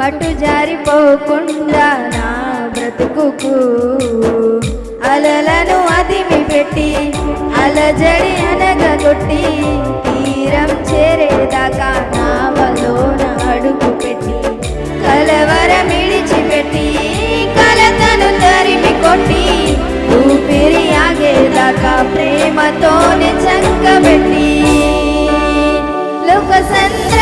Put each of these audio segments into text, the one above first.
పట్టు జారిపోకుండా నా బ్రతుకు అలలను అదిమి పెట్టి అలజడి అనగొట్టి తీరం చేరేదాకా నా నావలో అడుగు పెట్టి కలవర ఇడిచిపెట్టి కలతను తరిమి కొట్టి ఊపిరి ఆగేదాకా ప్రేమతోనే చంకబెట్టి வசந்த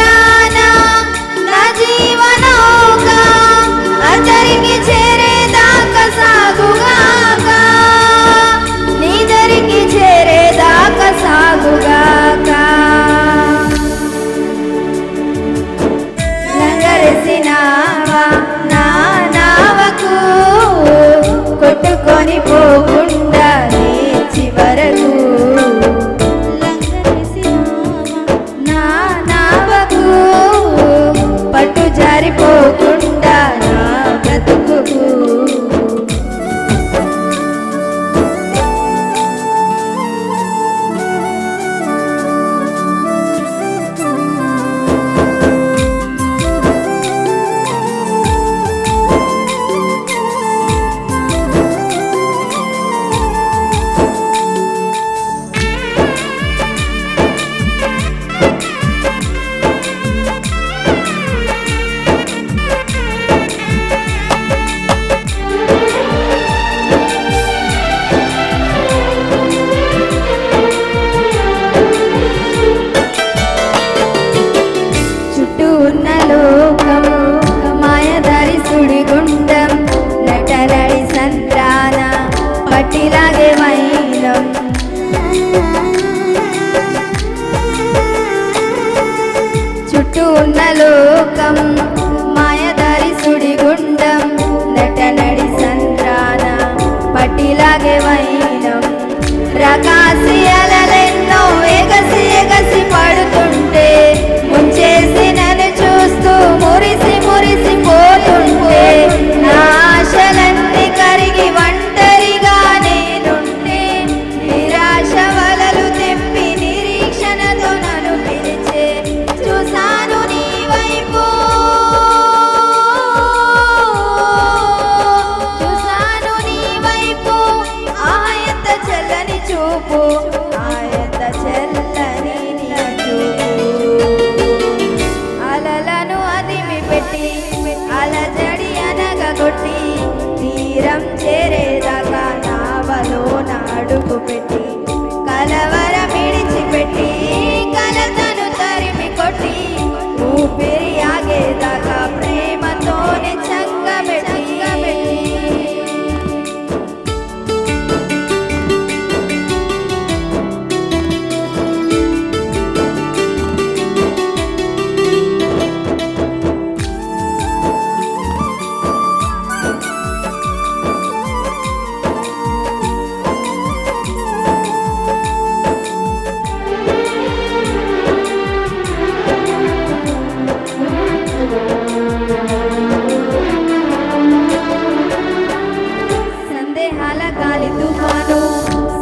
సందేహాల గాలి తుఫాను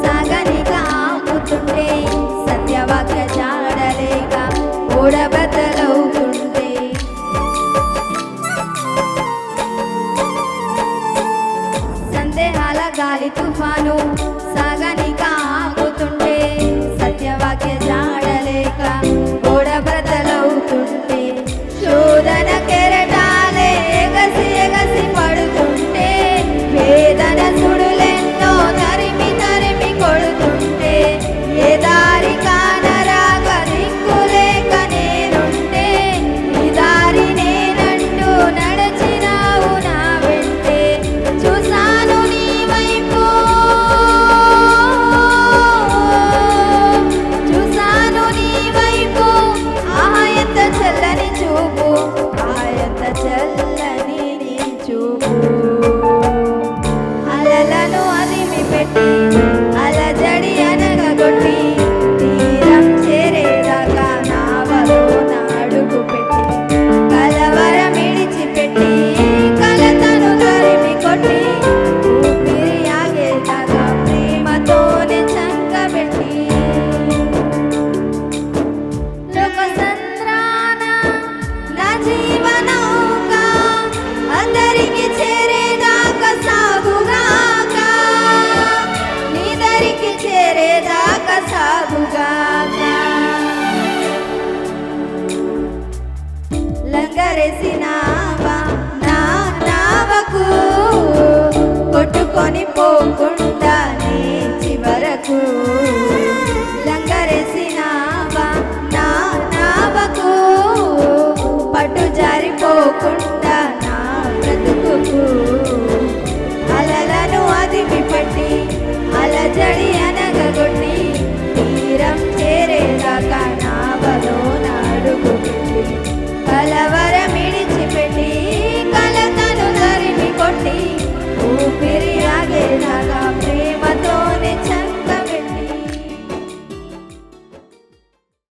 సాగనిగా ఆపుతుంటే సత్యవాక్య జాడలేక ఓడబద్దలవుతుంటే సందేహాల గాలి తుఫాను too.